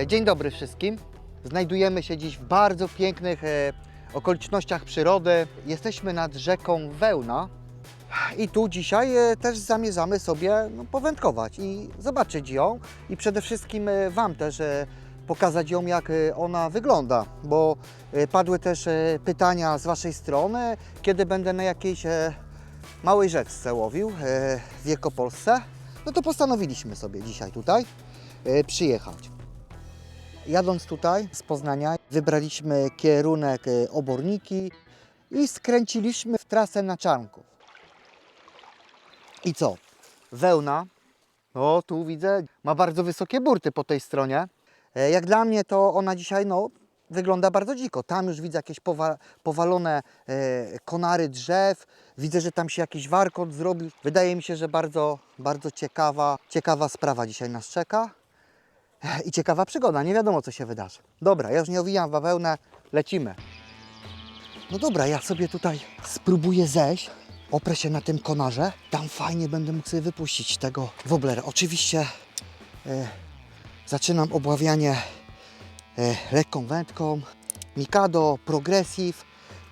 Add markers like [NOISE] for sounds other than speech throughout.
E, Dzień dobry wszystkim. Znajdujemy się dziś w bardzo pięknych e, okolicznościach przyrody. Jesteśmy nad rzeką Wełna i tu dzisiaj e, też zamierzamy sobie no, powędkować i zobaczyć ją i przede wszystkim Wam też pokazać ją, jak ona wygląda, bo padły też pytania z Waszej strony, kiedy będę na jakiejś małej rzeczce łowił w Wielkopolsce. No to postanowiliśmy sobie dzisiaj tutaj przyjechać. Jadąc tutaj z Poznania, wybraliśmy kierunek e, Oborniki i skręciliśmy w trasę na Czarnków. I co? Wełna, no tu widzę, ma bardzo wysokie burty po tej stronie. E, Jak dla mnie to ona dzisiaj no, wygląda bardzo dziko. Tam już widzę jakieś powa powalone e, konary drzew. Widzę, że tam się jakiś warkot zrobił. Wydaje mi się, że bardzo, bardzo ciekawa, ciekawa sprawa dzisiaj nas czeka. I ciekawa przygoda, nie wiadomo co się wydarzy. Dobra, ja już nie owijam bawełnę, lecimy. No dobra, ja sobie tutaj spróbuję zejść. Oprę się na tym konarze. Tam fajnie będę mógł sobie wypuścić tego woblera. Oczywiście e, zaczynam obławianie e, lekką wędką. Mikado Progressive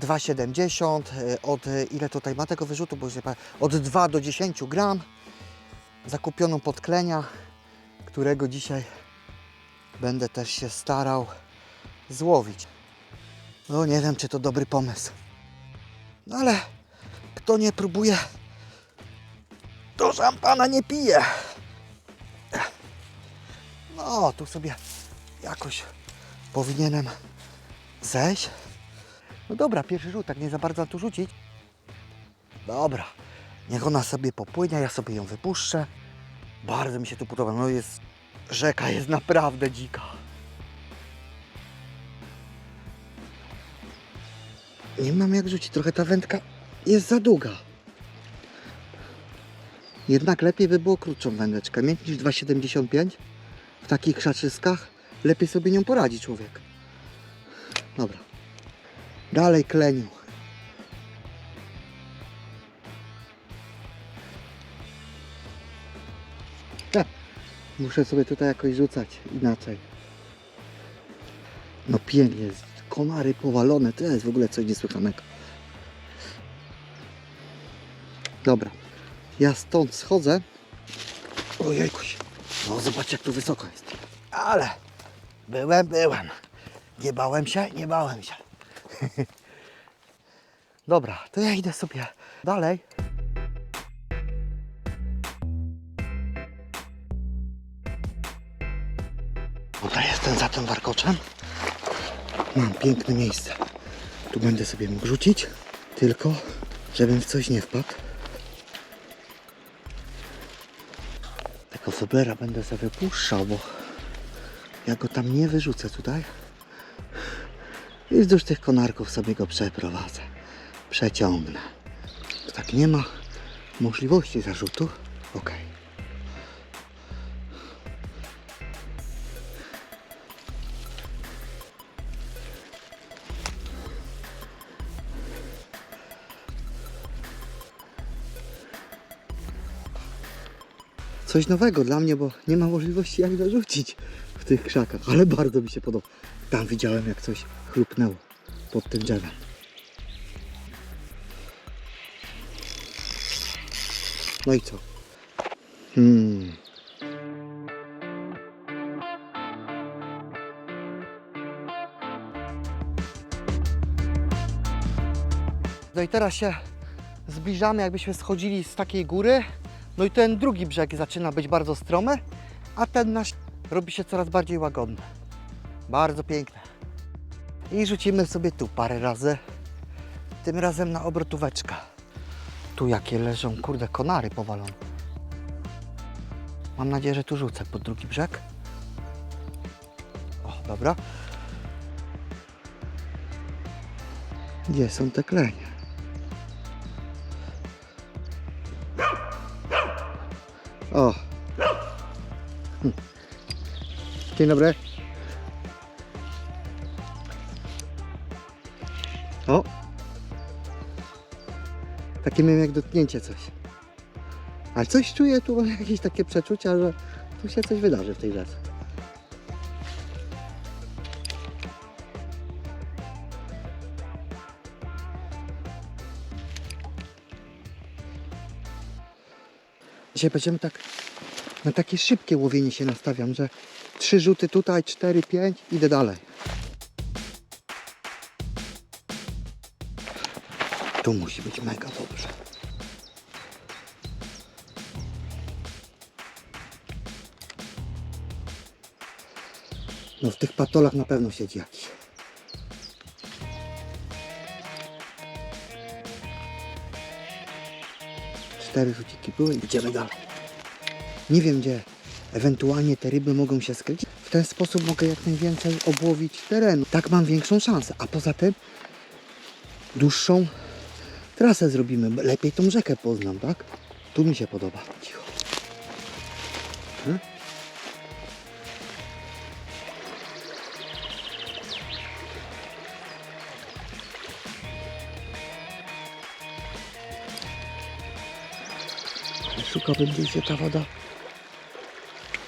2,70 e, od ile tutaj ma tego wyrzutu, bo już nie pamiętam, od 2 do 10 gram. Zakupioną podklenia, którego dzisiaj będę też się starał złowić. No nie wiem, czy to dobry pomysł. No ale kto nie próbuje, to szampana nie pije. No, tu sobie jakoś powinienem zejść. No dobra, pierwszy rzut, tak nie za bardzo tu rzucić. Dobra, niech ona sobie popłynie, ja sobie ją wypuszczę. Bardzo mi się tu podoba, no jest, rzeka jest naprawdę dzika. Nie mam jak rzucić, trochę ta wędka jest za długa. Jednak lepiej by było krótszą wędeczkę mieć niż 2,75 w takich krzaczyskach. Lepiej sobie nią poradzi człowiek. Dobra. Dalej kleniu. Muszę sobie tutaj jakoś rzucać inaczej. No pięknie. Komary powalone, to jest w ogóle coś niesłychanego. Dobra, ja stąd schodzę. Ojejkuś, no zobacz jak tu wysoko jest. Ale byłem, byłem. Nie bałem się, nie bałem się. [LAUGHS] Dobra, to ja idę sobie dalej. Dobra, jestem za tym warkoczem. Mam piękne miejsce. Tu będę sobie mógł rzucić, tylko żebym w coś nie wpadł. Tego foblera będę sobie puszczał, bo ja go tam nie wyrzucę tutaj. I wzdłuż tych konarków sobie go przeprowadzę. Przeciągnę. Tak nie ma możliwości zarzutu. Ok. Coś nowego dla mnie, bo nie ma możliwości jak zarzucić w tych krzakach, ale bardzo mi się podoba. Tam widziałem jak coś chrupnęło pod tym drzewem. No i co? Hmm. No i teraz się zbliżamy, jakbyśmy schodzili z takiej góry. No i ten drugi brzeg zaczyna być bardzo stromy, a ten nasz robi się coraz bardziej łagodny. Bardzo piękne. I rzucimy sobie tu parę razy. Tym razem na obrotóweczkę. Tu jakie leżą, kurde, konary powalone. Mam nadzieję, że tu rzucę pod drugi brzeg. O, dobra. Gdzie są te klenie? O. Dzień dobry. O. Takie miałem jak dotknięcie coś. Ale coś czuję tu, jakieś takie przeczucia, że tu się coś wydarzy w tej rzece. Dzisiaj będziemy tak na takie szybkie łowienie się nastawiam, że trzy rzuty tutaj, cztery, pięć, idę dalej. Tu musi być mega dobrze. No w tych patolach na pewno siedzi jakiś. Cztery rzuciki były, idziemy dalej. Nie wiem gdzie ewentualnie te ryby mogą się skryć. W ten sposób mogę jak najwięcej obłowić terenu. Tak mam większą szansę. A poza tym dłuższą trasę zrobimy. Lepiej tą rzekę poznam, tak? Tu mi się podoba. Cicho. Hmm? Gdzieś, gdzie ta woda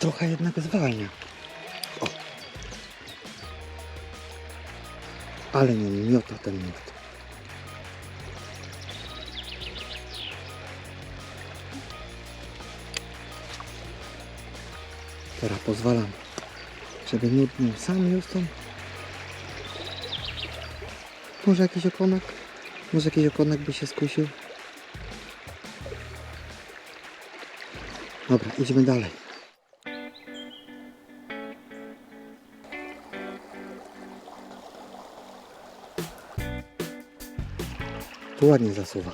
trochę jednak zwalnia. O. Ale nie miota ten nurt. Teraz pozwalam, żeby nurt miał sam tą. Może jakiś okonek? Może jakiś okonek by się skusił? Dobra, idziemy dalej. Tu ładnie zasuwa.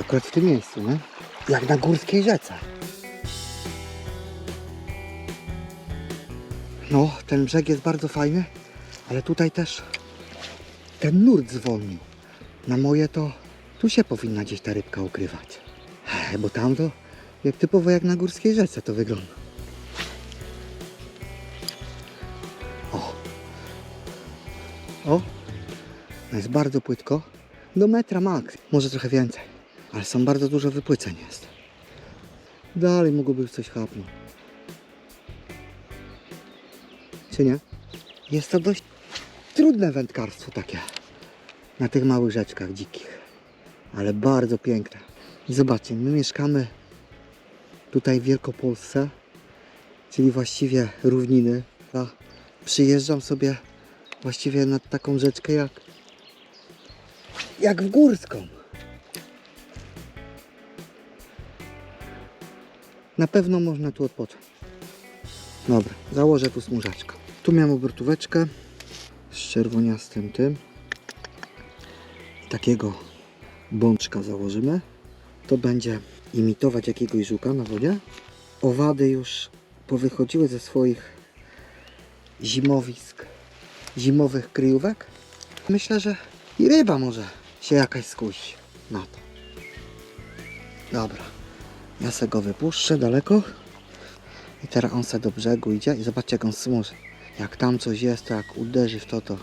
Akurat w tym miejscu, nie? Jak na górskiej rzece. No, ten brzeg jest bardzo fajny, ale tutaj też ten nurt zwolnił. Na moje to tu się powinna gdzieś ta rybka ukrywać. Bo tam to jak typowo jak na górskiej rzece to wygląda. O. O. No jest bardzo płytko. Do metra max. Może trochę więcej. Ale są bardzo dużo wypłyceń jest. Dalej mogłoby już coś chapnąć. Czy nie? Jest to dość trudne wędkarstwo takie. Na tych małych rzeczkach dzikich. Ale bardzo piękne. Zobaczcie, my mieszkamy tutaj w Wielkopolsce, czyli właściwie równiny. A przyjeżdżam sobie właściwie nad taką rzeczkę jak, jak w Górską. Na pewno można tu odpocząć. Dobra, założę tu smużaczkę. Tu miałem obrotóweczkę z czerwoniastym tym. Takiego bączka założymy. To będzie imitować jakiegoś żuka na wodzie. Owady już powychodziły ze swoich zimowisk, zimowych kryjówek. Myślę, że i ryba może się jakaś skusi na to. Dobra, ja se go wypuszczę daleko. I teraz on se do brzegu idzie i zobaczcie jak on smuży. Jak tam coś jest, to jak uderzy w to, to...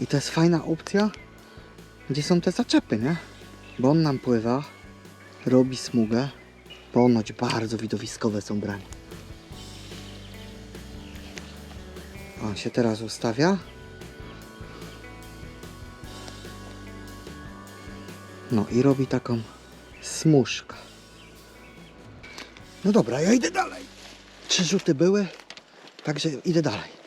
I to jest fajna opcja, gdzie są te zaczepy, nie? Bo on nam pływa, robi smugę. Ponoć bardzo widowiskowe są branie. On się teraz ustawia. No i robi taką smużkę. No dobra, ja idę dalej. Trzy rzuty były, także idę dalej.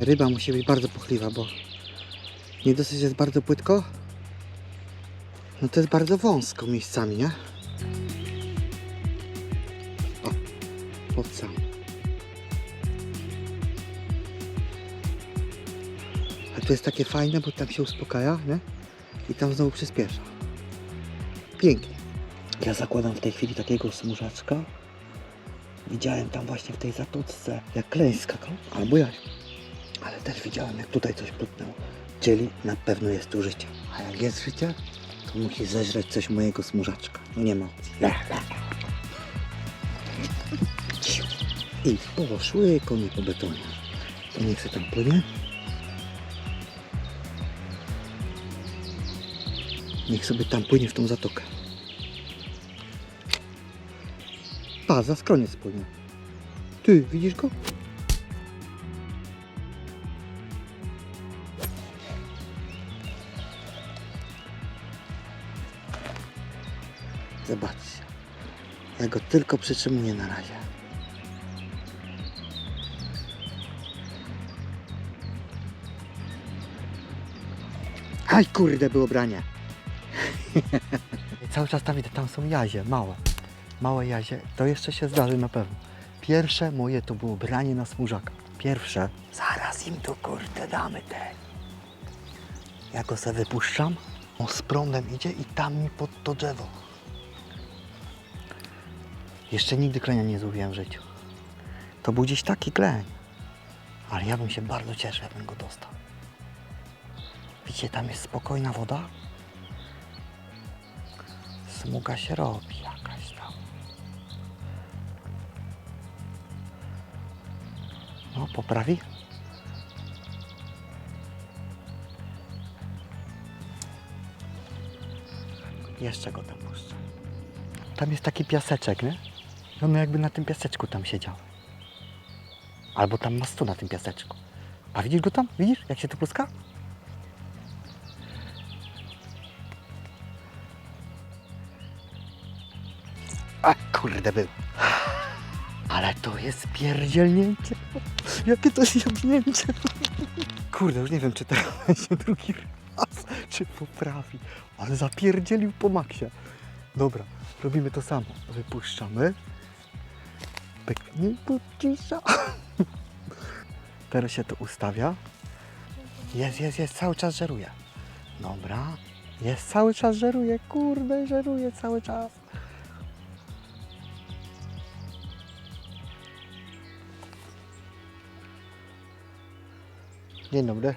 Ryba musi być bardzo pochliwa, bo nie dosyć jest bardzo płytko, no to jest bardzo wąsko miejscami, nie? O, pod sam. A to jest takie fajne, bo tam się uspokaja, nie? I tam znowu przyspiesza. Pięknie. Ja zakładam w tej chwili takiego smużaczka. Widziałem tam właśnie w tej zatoczce, jak kleń skakał, albo ja ale też widziałem, jak tutaj coś płynęło. Czyli na pewno jest tu życie. A jak jest życie, to musi zeżreć coś mojego smużaczka. No nie ma. Le, le. I poszły konie po betonie. To niech się tam płynie. Niech sobie tam płynie w tą zatokę. Pa, za skroniec płynie. Ty, widzisz go? Zobaczcie. Ja go tylko przytrzymuję na razie. Aj kurde, było branie. [LAUGHS] Cały czas tam widzę, tam są jazie, małe. Małe jazie, to jeszcze się zdarzy na pewno. Pierwsze moje to było branie na smużaka. Pierwsze. Zaraz im tu kurde damy te. Ja go se wypuszczam, on z prądem idzie i tam mi pod to drzewo. Jeszcze nigdy klenia nie złowiłem w życiu. To był gdzieś taki kleń. Ale ja bym się bardzo cieszył, jakbym go dostał. Widzicie, tam jest spokojna woda. Smuga się robi jakaś tam. No, poprawi. Jeszcze go tam puszczę. Tam jest taki piaseczek, nie? I On jakby na tym piaseczku tam siedział. Albo tam ma stu na tym piaseczku. A widzisz go tam? Widzisz, jak się tu pluska? A kurde był. Ale to jest pierdzielnięcie. Jakie to zjebnięcie. Kurde, już nie wiem, czy teraz [LAUGHS] będzie drugi raz, czy poprawi. Ale zapierdzielił po maksie. Dobra, robimy to samo. Wypuszczamy. Pyknięku cisza. Teraz się to ustawia. Jest, jest, jest, cały czas żeruje. Dobra. Jest, cały czas żeruje. Kurde, żeruje cały czas. Dzień dobry.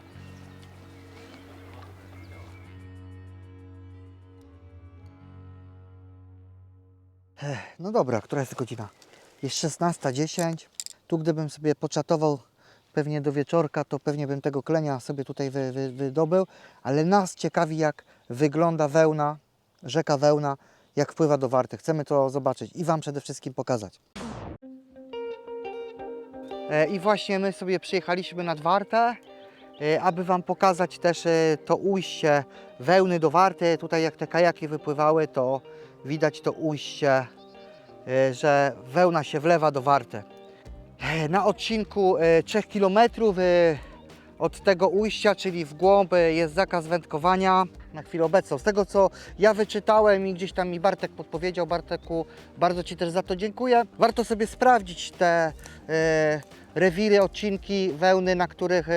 No dobra, która jest godzina? Jest 16.10. Tu gdybym sobie poczatował pewnie do wieczorka, to pewnie bym tego klenia sobie tutaj wy, wy, wydobył, ale nas ciekawi jak wygląda wełna, rzeka wełna, jak wpływa do warty. Chcemy to zobaczyć i Wam przede wszystkim pokazać. E, I właśnie my sobie przyjechaliśmy nad Wartę, e, aby Wam pokazać też e, to ujście wełny do Warty. Tutaj jak te kajaki wypływały, to widać to ujście, że wełna się wlewa do Warty. E, Na odcinku e, 3 km od tego ujścia, czyli w głąb, e, jest zakaz wędkowania na chwilę obecną. Z tego co ja wyczytałem i gdzieś tam mi Bartek podpowiedział, Barteku, bardzo Ci też za to dziękuję. Warto sobie sprawdzić te e, rewiry, odcinki wełny, na których e,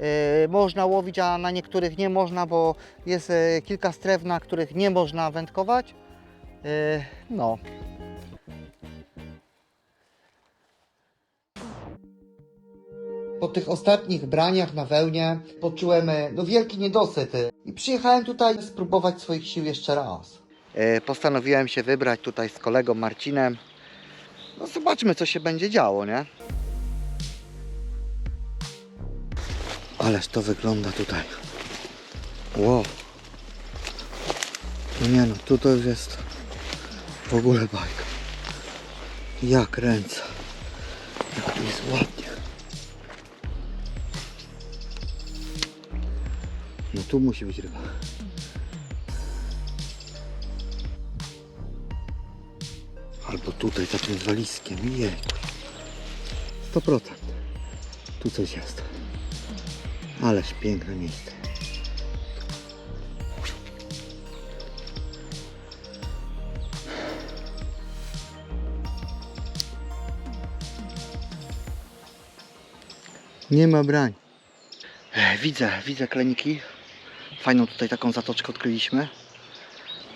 e, można łowić, a na niektórych nie można, bo jest e, kilka stref, na których nie można wędkować. E, no. Po tych ostatnich braniach na wełnie poczułem e, no, wielki niedosyt i przyjechałem tutaj spróbować swoich sił jeszcze raz. E, postanowiłem się wybrać tutaj z kolegą Marcinem. No zobaczmy co się będzie działo, nie? Ależ to wygląda tutaj. Wow. No nie no, tu to już jest w ogóle bajka. Ja kręcę. Jak tu jest ładnie. Tu musi być ryba. Albo tutaj za tym walizkiem. Jejku. 100%. Tu coś jest. Ależ piękne miejsce. Nie ma brań. Widzę, widzę kleniki. Fajną tutaj taką zatoczkę odkryliśmy.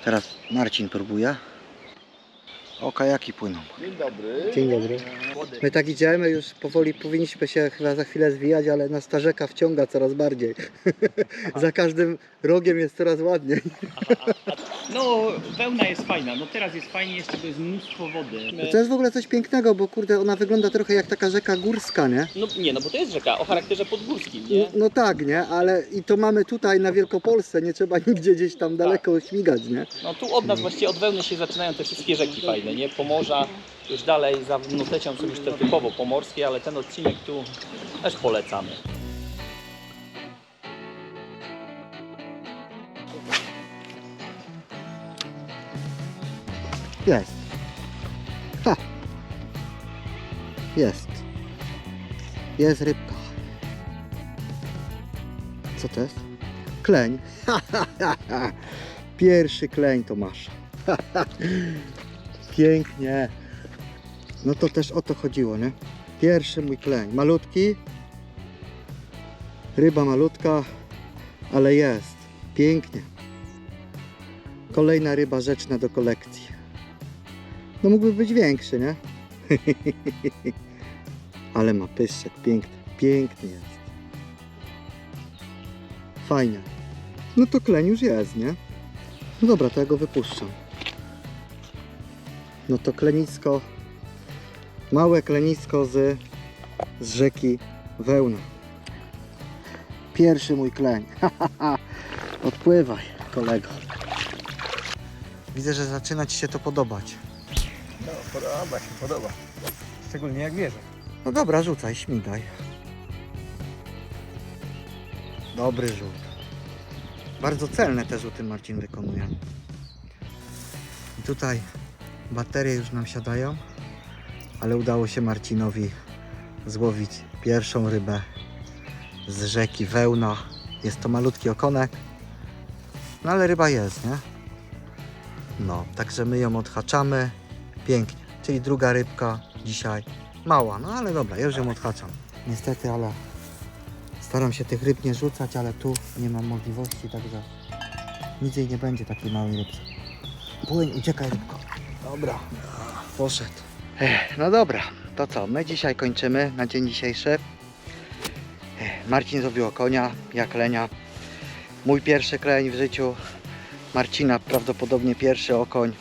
Teraz Marcin próbuje. O, kajaki płyną. Dzień dobry. Dzień dobry. My tak idziemy, już powoli powinniśmy się chyba za chwilę zwijać, ale nas ta rzeka wciąga coraz bardziej. [LAUGHS] za każdym rogiem jest coraz ładniej. [LAUGHS] No, wełna jest fajna. No teraz jest fajnie jeszcze, bo jest mnóstwo wody. To jest w ogóle coś pięknego, bo kurde, ona wygląda trochę jak taka rzeka górska, nie? No nie, no bo to jest rzeka o charakterze podgórskim, No, nie? no tak, nie? Ale i to mamy tutaj na Wielkopolsce, nie trzeba [LAUGHS] nigdzie gdzieś tam daleko śmigać, nie? No tu od nas właściwie od wełny się zaczynają te wszystkie rzeki fajne, nie? Pomorza, Już dalej za nutecią są już te typowo pomorskie, ale ten odcinek tu też polecamy. Jest. Ha. Jest. Jest rybka. Co to jest? Kleń. Pierwszy kleń to masz. Pięknie. No to też o to chodziło, nie? Pierwszy mój kleń. Malutki. Ryba malutka, ale jest. Pięknie. Kolejna ryba rzeczna do kolekcji. No mógłby być większy, nie? [LAUGHS] Ale ma pyszczek, piękny, piękny jest. Fajnie. No to kleń już jest, nie? No dobra, to ja go wypuszczam. No to klenisko, małe klenisko z, z rzeki Wełna. Pierwszy mój kleń. [LAUGHS] Odpływaj, kolego. Widzę, że zaczyna Ci się to podobać. Podoba się, podoba. Szczególnie jak wierzę. No dobra, rzucaj, śmigaj. Dobry rzut. Bardzo celne te rzuty Marcin wykonuje. I tutaj baterie już nam siadają, ale udało się Marcinowi złowić pierwszą rybę z rzeki Wełna. Jest to malutki okonek, no ale ryba jest, nie? No, także my ją odhaczamy. Pięknie. Czyli druga rybka dzisiaj Mała, no ale dobra, już ją odhaczam. Niestety, ale staram się tych ryb nie rzucać, ale tu nie mam możliwości, także nic jej nie będzie takiej małej rybce. Płyń, uciekaj rybko. Dobra, poszedł. Ech, no dobra, to co, my dzisiaj kończymy na dzień dzisiejszy. Ech, Marcin zrobił konia, ja klenia. Mój pierwszy kleń w życiu. Marcina prawdopodobnie pierwszy okoń.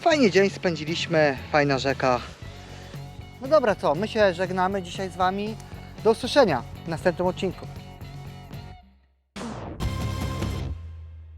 Fajnie dzień spędziliśmy, fajna rzeka. No dobra, co? My się żegnamy dzisiaj z Wami. Do usłyszenia w następnym odcinku.